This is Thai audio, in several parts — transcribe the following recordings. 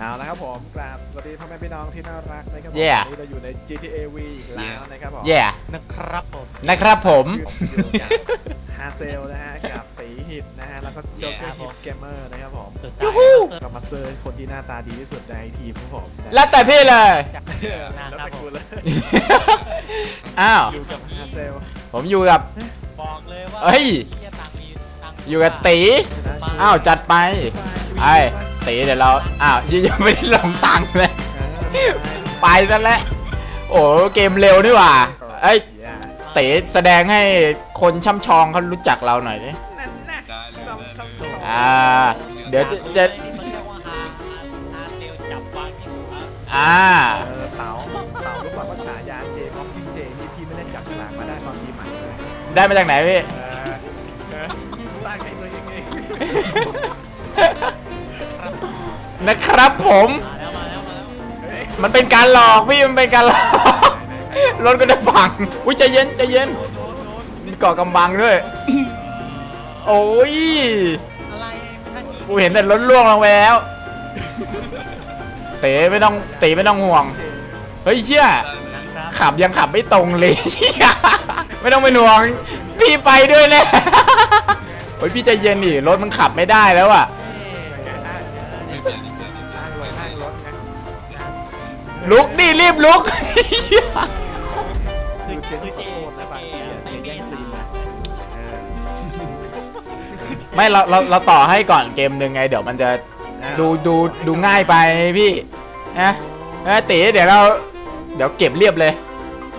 เอาละครับผมกราบสวัสดีพ่อแม่พี่น้องที่น่ารักนะครับผม Yeah วันนี้เราอยู่ใน GTA V อีกแล้วนะครับผมแย่ นะครับผม นะครับผม อยู่กับฮาเซลนะฮะกับตีหิตนะฮะแล้วก็โจ๊กเกอร์ฮิตเกมเมอร์นะครับผมสุดยูท้ายฮูกับมาเซอร์คนที่หน้าตาดีที่สุดในทีมของผมนะแล้วแต่พี่เลย จากเออนะแล้วครับแต่ผกูมเลยอ้าว อยู่กับฮาเซลผมอยู่กับ บอกเลยว่าเอ้ยหี้ตังค์มีตังค์อยู่กับตี ชนะชีวิตอ้าว จัดไป ไอ้ ตีเดี๋ยวเรา อ้าวยังยังไม่ได้ลงตังค์เลยเออไปซะแล้ว โอ้เกมเร็วนี่หว่าเอ้ยอย่าตีแสดงให้คนช่ำชองเขารู้จักเราหน่อยดินั่นนะได้เลยซ้ำซ้ำซ้ำอ่า เดี๋ยวจะจะนี่เขาเรียกว่าฮาฮาเซลจับวางที่หัวอ่า เออเต๋าเต๋ารู้ป่ะว่าฉายาเจมอฟกินเจนี่พี่ไม่ได้จับฉลากมาได้ตอนปีใหม่เลยได้มาจากไหนพี่ เออเออตั้งให้ตัวเองเอง นะครับผม มันเป็นการหลอกพี่มันเป็นการหลอกรถก็ได้ฟังอุ้ยใจเย็นใจเย็นมีเกาะกำบังด้วย โอ้ยอะไรท่านกูเห็นแต่รถล่วงลงไปแล้วเต๋ไม่ต้องเต๋ไม่ต้องห่วงเฮ้ยเชี่ยครับขับยังขับไม่ตรงเลย ไม่ต้องเป็นห่วงพี่ไปด้วยแน่โอ้ยพี่ใจเย็นดิรถมันขับไม่ได้แล้วอะ ลุกดิรีบลุก คือเจคือมเจขอโทษนะบางทีอะเจแย่งซีนนะเออไม่เราเราเราต่อให้ก่อนเกมหนึ่งไง เดี๋ยวมันจะดูดูดูง่ายไปพี่นะเออตีเดี๋ยวเราเดี๋ยวเก็บเรียบเลย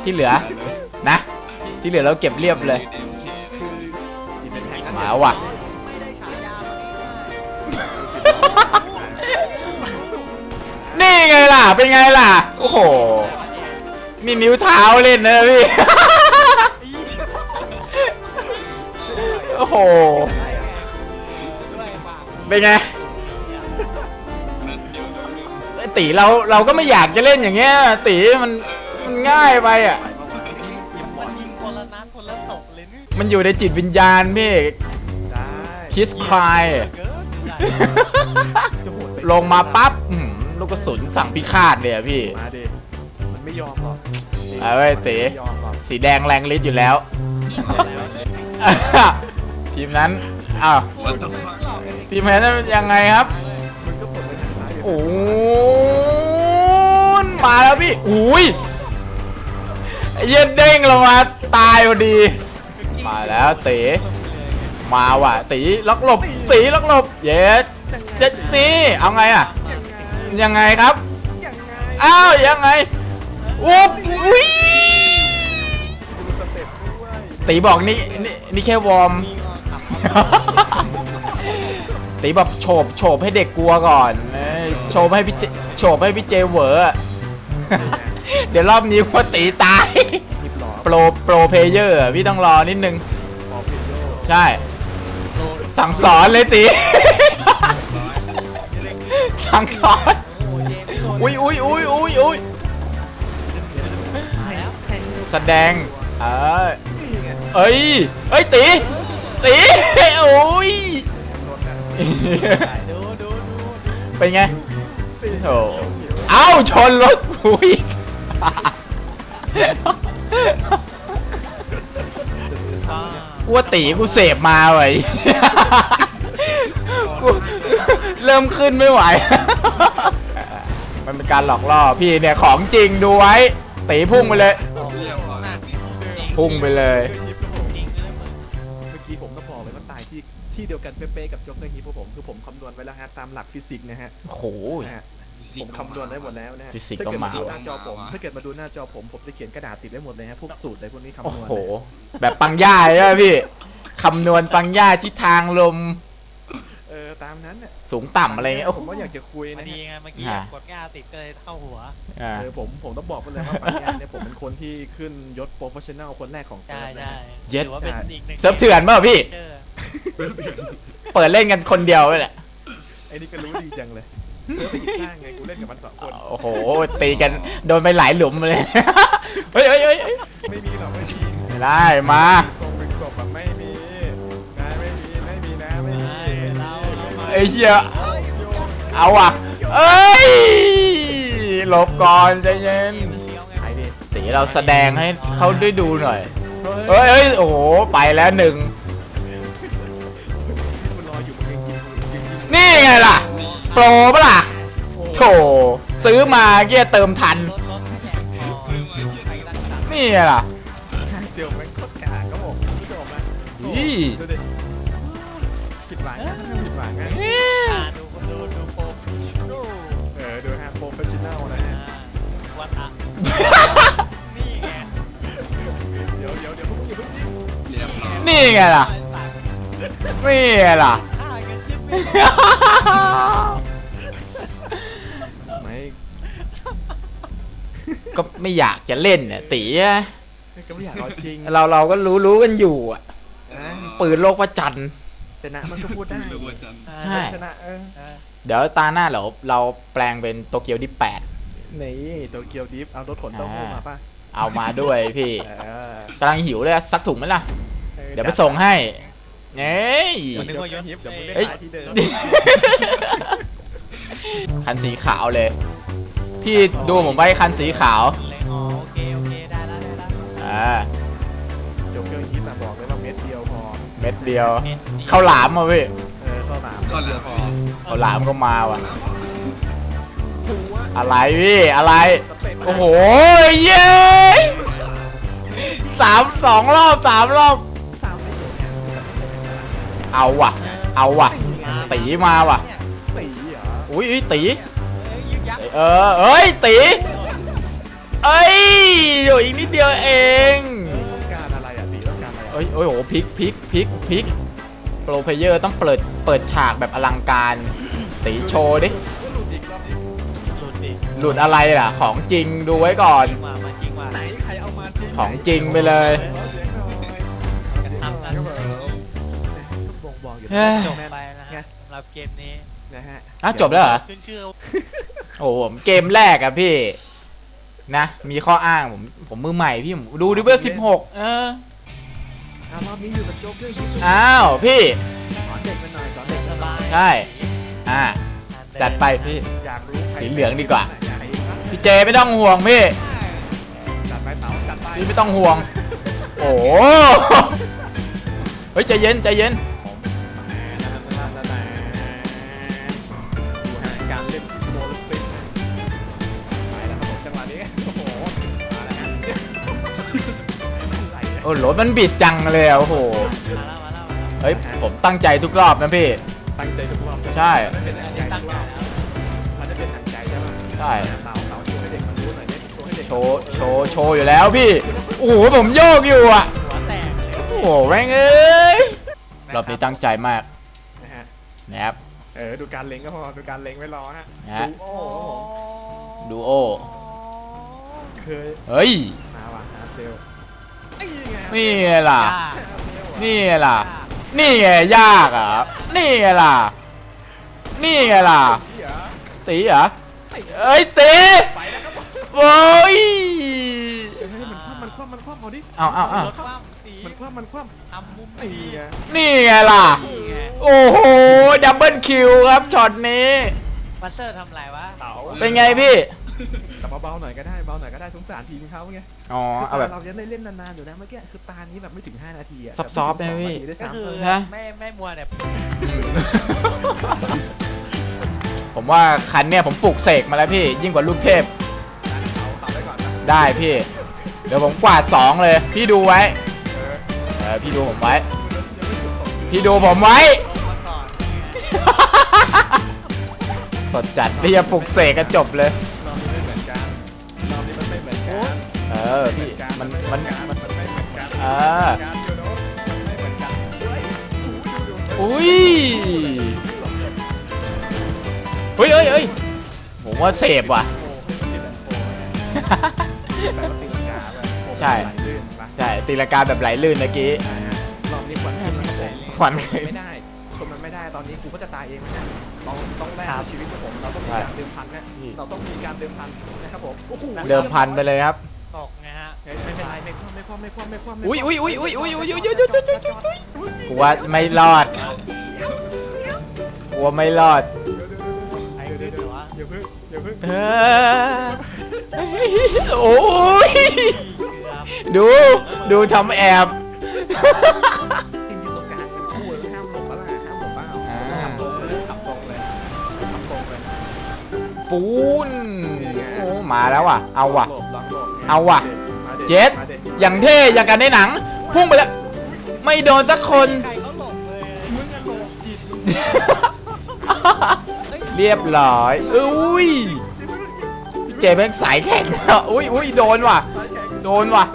ที่เหลือนะ ที่เหลือเราเก็บเรียบเลยนี่เป็นแท็กกันมาว่ะ นี่ไงล่ะ เป็นไงล่ะ โอ้โห มีนิ้วเท้าเล่นนะพี่ โอ้โหด้วยฝากเป็นไงนั่นเดียวนั่นหนึ่งไอ้ตีเราเราก็ไม่อยากจะเล่นอย่างเงี้ย ตีมันมันง่ายไปอะ มันยิงคนละนัดคนละตกเลยนี่มันอยู่ในจิตวิญญาณพี่ได้คิสคลายเกินใหญ่จะโหดไปลงมาปั๊บอื้อหือ ลูกกระสุนสั่งพิฆาตเลยอะพี่ มาดิมันไม่ยอมหรอกเอาเว้ยตีไม่ยอมหรอกสีแดงแรงฤทธิ์อยู่แล้ว ทีมนั้น อ้าววันต้องฟังทีมนั้นยังไงครับมึงก็ปลดไปทางซ้ายโอ้ยมาแล้วพี่อุ้ยไอ้เหี้ย็นเด้งลงมาตายพอดี มาแล้วเต๋มาว่ะตีล็อกหลบตีล็อกหลบ เย็ดเจ็ดนี่เอาไงอะ ยังไงครับยังไงอ้าวยังไงอุ๊บอุ้ยดูสเต็ปด้วยตีบอกนี่นี่นี่แค่วอร์มตีบอกโฉบโฉบให้เด็กกลัวก่อนเอ้ยโฉบให้พี่เจโฉบให้พี่เจเหวอร์อะเดี๋ยวรอบนี้พอตีตายหยิบหลอโปรโปรเพลเยอร์พี่ต้องรอนิดนึง ปอเพโยใช่ สั่งสอนเลยตี สั่งสอน อุ้ยอุ้ยอุ้ยอุ้ยอุ้ยแสดงเออเอ้ยเอ้ยตีตีโอ้ยดูดูดูเป็นไงโอ้เอ้าชนรถกูอีกอ่ากูว่าตีกูเสพมาไว้ยเริ่มขึ้นไม่ไหว การหลอกล่อพี่เนี่ยของจริงดูไว้ตีพุ่งไปเลย เรียบร้อยแล้วนี่พุ่งไปเลยเยิบครับผมจริงเลยมึงเมื่อกี้ผมก็บอกเลยว่าตายที่ที่เดียวกันเป๊ะๆกับโจ๊กเกอร์ฮีพวกผมคือผมคำนวณไว้แล้วฮะตามหลักฟิสิกส์นะฮะโอ้โห นะฮะผมคำนวณได้หมดแล้วนะฮะฟิสิกส์ถ้าเกิดก็มามา ดูหน้าจอผมถ้าเกิดมาดูหน้าจอผมผมจะเขียนกระดาษติดไว้หมดเลยฮะพวกสูตรอะไรพวกนี้คำโอ้นวณโห แบบปังย่าใช่ไหมพี่คำนวณปังย่าทิศทางลม เออตามนั้นน่ะสูงต่ำอะไรเงี้ยโอ้ผโห มก็อยากจะคุยพอนะดีฮะไงเมื่อกี้อ่ากดง่าติดก็เลยเข้าหัว อ่า เออผมผมต้องบอกไปเลยว่าปัญญาเนี่ยผมเป็นคนที่ขึ้นยศโปรเฟชชั่นแนลคนแรกของเซิใช่ร์ฟนะใช่ฮะ เย็ด ถือว่าเป็นอีกหนึ่งเซิร์ฟเถื่อนเปล่าพี่เจอเปิดเล่นกันคนเดียวเลยแหละไอ้นี่ก็รู้ดีจังเลยเซิร์ฟไปอีกข้างไงกูเล่นกับมันสองคน โอ้โห ตีกันโดนไปหลายหลุมเลย เฮ้ยเฮ้ยเฮ้ยเฮ้ยไม่มีหรอกไม่มีไม่ได้มา ทรงเป็นศพแบบไม่มี ไอ้เหี้ยเอาอะเอ้ยหลบก่อนใจเย็นสีเราแสดงให้เขาได้ดูหน่อยเฮ้ยโอ้โหไปแล้วหนึ่งนี่ไงล่ะ โปรปะล่ะโถซื้อมาแค่เติมทัน นี่ไงล่ะเสียวแม่โคตรกากครับผมนี่ ล่ะนี่ไงล่ะฆ่ากันยิ่งไม่ไม่ก็ไม่อยากจะเล่นเนี่ยตีอะก็ไม่อยากเอาจริงเราเราก็รู้รู้กันอยู่อะนะปืนโลกประจันทร์ชนะมันก็พูดได้หรือว่าจันใช่ชนะเออเดี๋ยวตาหน้าเราเราแปลงเป็นโตเกียวดิแปดนี่โตเกียวดิฟเอารถขนเต้าหู้มาป่ะเอามาด้วยพี่เออกำลังหิวเลยสักถุงไหมล่ะออ เดี๋ยวไปส่งให้เอ้ยเดี๋ยวเดี๋ยวฮิปเดี๋ยวมึงได้เอ้ย ตายที่เดิมคันสีขาวเลย พี่ดูผมไว้คันสีขาวเลยอ๋อโอเคโอเคได้แล้วได้แล้วอ่าโตเกียวฮิปอะบอกเลยว่าเม็ดเดียวพอ เม็ดเดียวเอ็นดีข้าวหลามมาพี่เออข้าวหลามก็เหลือพอข้าวหลามก็มาว่ะ ถูอะอะไรพี่อะไร สเต็ปโอ้โหเย้สามสองรอบสามรอบ เอาว่ะ เอาว่ะ ตีมาว่ะ ตีเหรออุ้ยอุ้ยตีเอ้ยยึกยักษ์เออ เอ้ย ตี เอ้ยเดี๋ยวอีกนิดเดียวเอง ต้องการอะไรอะตีต้องการอะไรเอ้ยโอ้ยโหพลิกพลิกพลิกพลิกโปรเพลเยอร์ต้องเปิด เปิดฉากแบบอลังการ ตีโชว์ดิ ก็หลุดอีกรอบนี้หลุดดิหลุดอะไรล่ะ ของจริงดูไว้ก่อน จริงว่ะมันจริงว่ะไหนใครเอามาจริงของจริงไปเลยขอเสีย บ่งบอกอยู่เฮ้ยจบไปนะฮะสำหรับเกมนี้นะฮะอะจบแล้วเหรอ ขึ้นชื่อโอ้โหผมเกมแรกอะพี่ นะ มีข้ออ้างผมผมมือใหม่พี่ผมดูดิเบอร์สิบหกเอออะรอบนี้อยู่กับโจ๊กเกอร์ฮิปอ้าวพี่ สอนเด็กมาหน่อยสอนเด็กสบายใช่ อ่า จัดไปพี่ อยากรู้ใครสีเหลืองดีกว่าอยให้ครับพี่เจไม่ต้องห่วงพี่ จัดไปเต๋าจัดไปพี่ไม่ต้องห่วง โอ้โหเฮ้ยใจเย็นใจเย็น โอ้รถมันบิดจังเลยอะโอ้โห มาแล้วมาแล้วมาแล้วเฮ้ย ผมตั้งใจทุกรอบนะพี่ ตั้งใจทุกรอบใช่ มันเป็นทางใจตั้งทุกรใจอบแล้วมันจะเป็นทางใจใช่ไหมใช่ เต๋าเต๋าโชว์ให้เด็กมันรู้หน่อยดิโชว์ให้เด็กโชว์โชว์โชว์อยู่แล้วพี่ โอ้โห ผมโยกอยู่อะหัวแตกเลยโอ้โหแม่งเอ้ย รอบนี้ตั้งใจมากนะฮะนะครับ เออดูการเล็งก็พอดูการเล็งไว้รอฮะนะฮะ ดูโอ้โหดูโอ เคยเฮ้ย มาว่ะฮาเซลนี่ไง นี่ไงล่ะจ้านี่ไงล่ะ นี่ไงยากอะ นี่ไงล่ะ นี่ไงล่ะเสียตีเหรอไอ้เอ้ยตีไปแล้วครับผมโอ้ยเฮ้ยมันคว่ำมันคว่ำมันคว่ำเอาดิเอาเอาเอาคว่ำสีมันคว่ำมันคว่ทำมุมำตีนี่ไงนี่ไงล่ะนี่ไงโอ้โห ดับเบิลคิวครับช็อตนี้มาสเตอร์ทำไรวะเต๋าเป็นไงพี่ แต่เบาๆหน่อยก็ได้เบาหน่อยก็ได้สงสารทีมเขาไงอ๋อเอาแบบ เราจะได้เล่นนานๆอยู่นะเมื่อกี้คือตานี้แบบไม่ถึง 5 นาทีอะซอฟต์ๆแบบนะพี่ไม่ถึงสองนาทีด้วยก็ซ้ำคือเออฮะไม่ไม่มัวเนี่ยผมว่าคันเนี่ยผมปลุกเสกมาแล้วพี่ ยิ่งกว่าลูกเทพเอาเอาไว้ก่อนนะได้พี่ เดี๋ยวผมกวาดสองเลย พี่ดูไว้เออเออพี่ดูผมไว้ยังไม่ถึงสองพี่ดูผมไว้ ลงมาก่อนสดจัดพี่จะปลุกเสกกันจบเลย เออพี่มันมันมันไม่เหมือนกันอ่าไม่เหมือนกันอุ้ยเฮ้ยเฮ้ยเฮ้ยผมว่าเสพว่ะ ใช่ใช่ตีลงกาแบบไหลลื่นเมื่อกี้รอบนี้ควันขึ้นแล้วครับผมควันขึ้นไม่ได้คนมันไม่ได้ตอนนี้กูก็จะตายเองนะต้องต้องแลกชีวิตของผมเราต้องมีการเดิมพันนะเราต้องมีการเดิมพันนะครับผมเดิมพันไปเลยครับ ตกไงฮะเฮ้ยไม่เป็นไรไม่คว่ำไม่คว่ำไม่คว่ำไม่คว่ำไม่คว่ำอุ้ยอุ้ยอุ้ยอุ้ยอุ้ยอุ้ยอุ้ยอุ้ยอุ้ยอุ้ยอุ้ยกูว่าไม่รอดกูว่าไม่รอดไอ้เดี๋ยวเดี๋ยวเดี๋ยวอย่าเพิ่งเดี๋ยวเพิ่งเออโอ้ยเกือบดูดูทำแอบจริงๆตรงกลางมันคู่แล้วห้ามหลบปะล่ะห้ามหลบเปล่าอ่าขับตรงเลยขับตรงเลยขับตรงเลยปูนโอ้มาแล้วว่ะ เอาว่ะ เอาว่ะมาดิเจ็ดมาดิอย่างเท่อย่างกันในหนัง พุ่งไปแล้ว ไม่โดนสักคน ใครเขาหลบเลยมึงอะหลบผิดเรียบร้อย อุ้ยพี่เจแม่งสายแข็งอะอุ้ยอุ้ยโดนว่ะซ้ายแข็งโดนว่ะ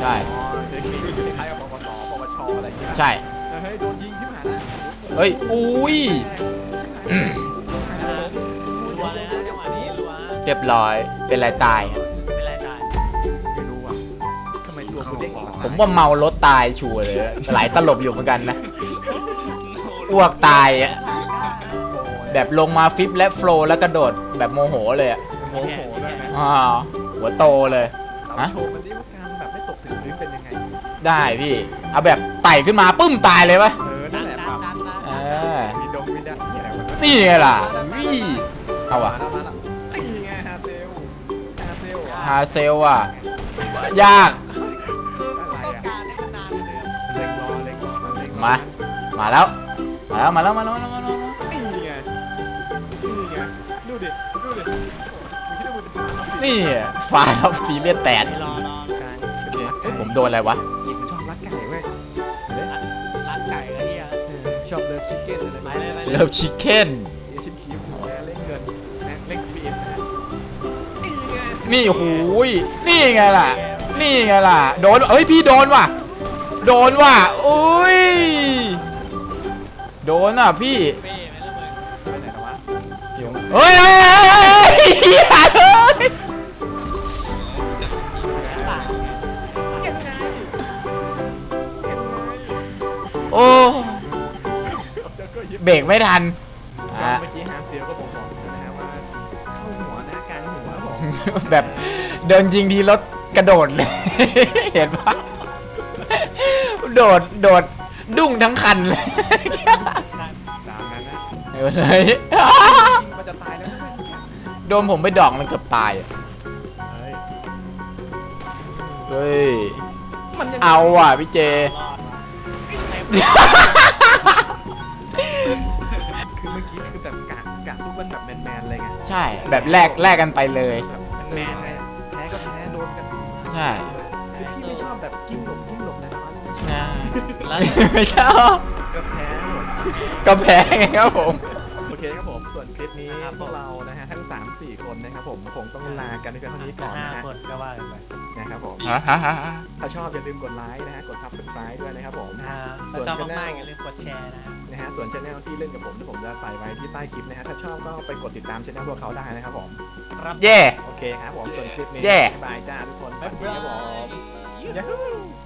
ใช่ อ๋อเทคนิคคล้ายๆกับปปสปปชอะไรอย่างเงี้ยใช่ เฮ้ยโดนยิงที่หานะเฮ้ย อุ้ยอื เรียบร้อยเป็นไรตายเป็นไรตายไม่รู้อะทำไมตัวกูเด้งออกผมว่าเมารถตายชัวร์เลยหลายตลบอยู่เหมือนกันนะอ้วกตายอะแบบลงมาฟิปและโฟลว์แล้วกระโดดแบบโมโหเลยอะโมโหด้วยนะอ่าหัวโตเลย เราฮะโชว์มันดิว่าการแบบไม่ตกถึงพื้นเป็นยังไง ได้พี่ เอาแบบไต่ขึ้นมาปึ้มตายเลยปะเออ นั่นแหละปรับดันดันเอดันอมีดงมีดักมีอะไรวะนี่ไงล่ะวิเอามาอะแล้วมาแล้วาเซลอะฮาเซลอะยากอะไรต้องอะการให้มันนานเดิมเล็งรอเล็งรอมันเล็งรอมา มาแล้ว มาแล้ว มาแล้ว มาแล้ว มาแล้วมาแล้วนี่ไงนี่ไงดูดิดูดิมึงคิดว่ามึงเป็นฟ้าเหรอนี่ฟ้าเราฟีเลียนแตดไม่รอรอไก่โอเคเอ้ยผมโดนอะไรวะกินมันชอบรักไก่เว้ยเห็นไหมร้านไก่ก็เฮียเออชอบเลิฟชิคเก้นอะไรไปเลยไปเลยเลิฟชิคเก้น นี่โอ้ยนี่ไงล่ะ นี่ไงล่ะ โดนเฮ้ยพี่โดนว่ะ โดนว่ะอุ้ย โดนอะพี่เฮ้ยเฮ้ยเฮ้ยโอ้ยเบรกไม่ทัน แบบเดินยิงทีรถกระโดดเลย เห็นปะโดดโดดดุ้งทั้งคันเลยตามนั้นนะเฮ้ยยิงมันจะตายแล้วใช่ไหมโดนผมไปดอกมันเกือบตายอะเฮ้ยเฮ้ย มันยังเอาว่ะพี่เจ รอดว่ะเต็มคือเมื่อกี้คือแบบกะกะทุกมันแบบแมนๆเลยไงใช่ แบบแลกแลกกันไปเลย แบบ แล้ว ไม่ชอบก็แพ้หมดก็แพ้ไงครับผม โอเคครับผมส่วนคลิปนี้พวกเรานะฮะทั้ง 3 4 คนนะครับผมคงต้องลากันในเพียงเท่านี้ก่อนห้านะฮะคนก็ว่ากันไปนะครับผมฮะฮะฮะถ้าชอบอย่าลืมกดไลค์นะฮะกด subscribe ด้วยนะครับผม อ่าส่แล้ววนก็ channel มากๆอย่าลืมกดแชร์นะฮะนะฮะส่วนช anel ที่เล่นกับผมที่ผมจะใส่ไว้ที่ใต้คลิปนะฮะถ้าชอบก็ไปกดติดตามช anel พวกเขาได้นะครับผมครับ เย่ โอเคครับผมส่วนคลิปนี้แย่บ๊ายบายจ้าทุกคนบ๊ายสวัสดีบาครับผมย Yahoo